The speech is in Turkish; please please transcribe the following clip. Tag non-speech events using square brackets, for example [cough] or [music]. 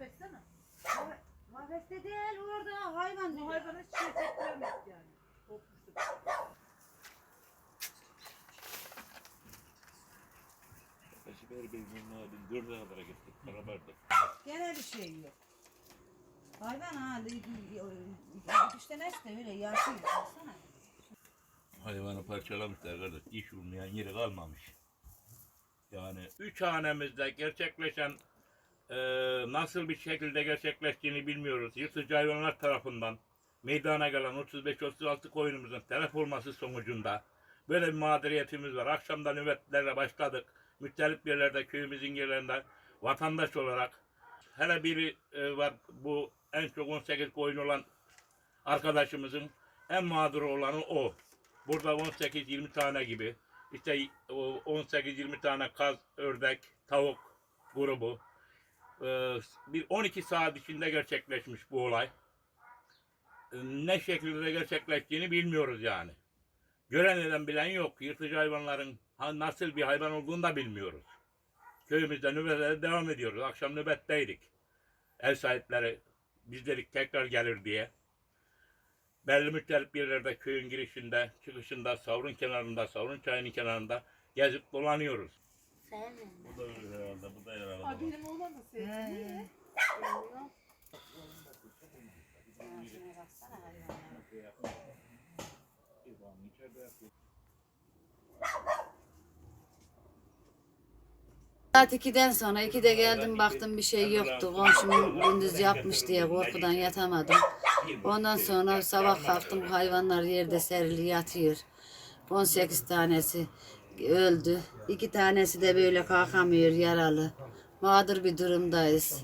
Beksene. Kafeste değil orada hayvan Bu hayvana hiç şey çektiremedik yani. Korkmuştuk. Yaklaşık her bir günlerden dörde kadar gittik. Para verdik. Gene bir şey yok. Hayvan ha, işte neyse öyle yaşıyor. Baksana. Hayvanı parçalamışlar kardeş. Diş vurmayan yeri kalmamış. Yani üç hanemizde gerçekleşen eee, nasıl bir şekilde gerçekleştiğini bilmiyoruz. Yırtıcı hayvanlar tarafından meydana gelen 35-36 koyunumuzun telef olması sonucunda böyle bir mağduriyetimiz var. Akşamda nöbetlerle başladık. Müttelip yerlerde, köyümüzün yerlerinde vatandaş olarak hele biri e, var bu en çok 18 koyun olan arkadaşımızın en mağduru olanı o. Burada 18-20 tane gibi. İşte o 18-20 tane kaz, ördek, tavuk grubu. Ee, bir 12 saat içinde gerçekleşmiş bu olay. Ee, Ne şekilde gerçekleştiğini bilmiyoruz yani. Gören eden bilen yok. Yırtıcı hayvanların ha- nasıl bir hayvan olduğunu da bilmiyoruz. Köyümüzde nöbetlere devam ediyoruz. Akşam nöbetteydik. Ev sahipleri biz dedik tekrar gelir diye belli müttelip yerlerde köyün girişinde, çıkışında, savrun kenarında, savrun çayının kenarında gezip dolanıyoruz. Sevmiyorum. Bu da öyle herhalde, bu da herhalde. Ay benim oğlan da sevdi. Niye? Ya şuna baksana hayvanlara. Saat 2'den sonra 2'de geldim baktım bir şey yoktu. Komşum [laughs] gündüz yapmış diye korkudan yatamadım. Ondan sonra sabah kalktım hayvanlar yerde serili yatıyor. 18 tanesi öldü. İki tanesi de böyle kalkamıyor yaralı. Mağdur bir durumdayız.